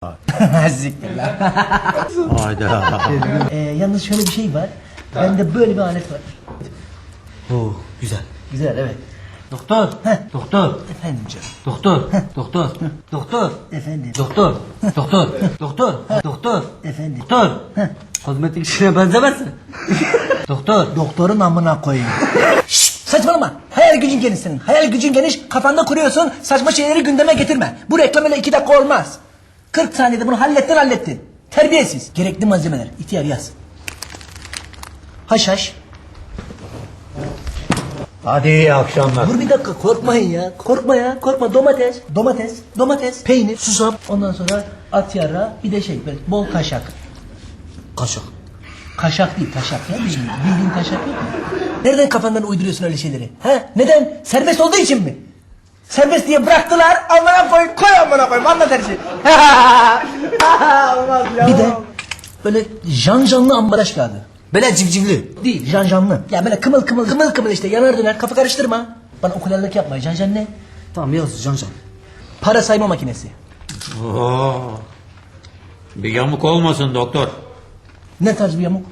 Siktir lan. Hayda. Ee, yalnız şöyle bir şey var. Bende böyle bir alet var. Oo, güzel. Güzel evet. Doktor, Heh. doktor, Efendim canım. doktor, doktor, doktor, Efendim. doktor, doktor, doktor, doktor, Efendim. doktor. Kozmetik işine benzemezsin. doktor. Doktorun amına koyayım. Şşt, saçmalama. Hayal gücün geniş senin. Hayal gücün geniş. Kafanda kuruyorsun. Saçma şeyleri gündeme getirme. Bu reklam öyle iki dakika olmaz. 40 saniyede bunu hallettin hallettin. Terbiyesiz. Gerekli malzemeler. İhtiyar yaz. Haşhaş. Hadi iyi akşamlar. Dur bir dakika korkmayın ya. Korkma ya. Korkma domates. Domates. Domates. Peynir. Susam. Ondan sonra at yara. Bir de şey böyle bol kaşak. Kaşık. Kaşak değil taşak ya. Bildiğin, bildiğin taşak yok mu? Nereden kafandan uyduruyorsun öyle şeyleri? Ha? Neden? Serbest olduğu için mi? Serbest diye bıraktılar. Amına koy, koy amına koy. Anlat her şeyi. Olmaz ya. Bir de böyle janjanlı ambalaj kağıdı. Böyle civcivli. Değil, janjanlı. Ya böyle kımıl kımıl kımıl kımıl işte yanar döner. Kafa karıştırma. Bana okulallık yapma. Janjan ne? Tamam yaz can can. Para sayma makinesi. Oo. Bir yamuk olmasın doktor. Ne tarz bir yamuk?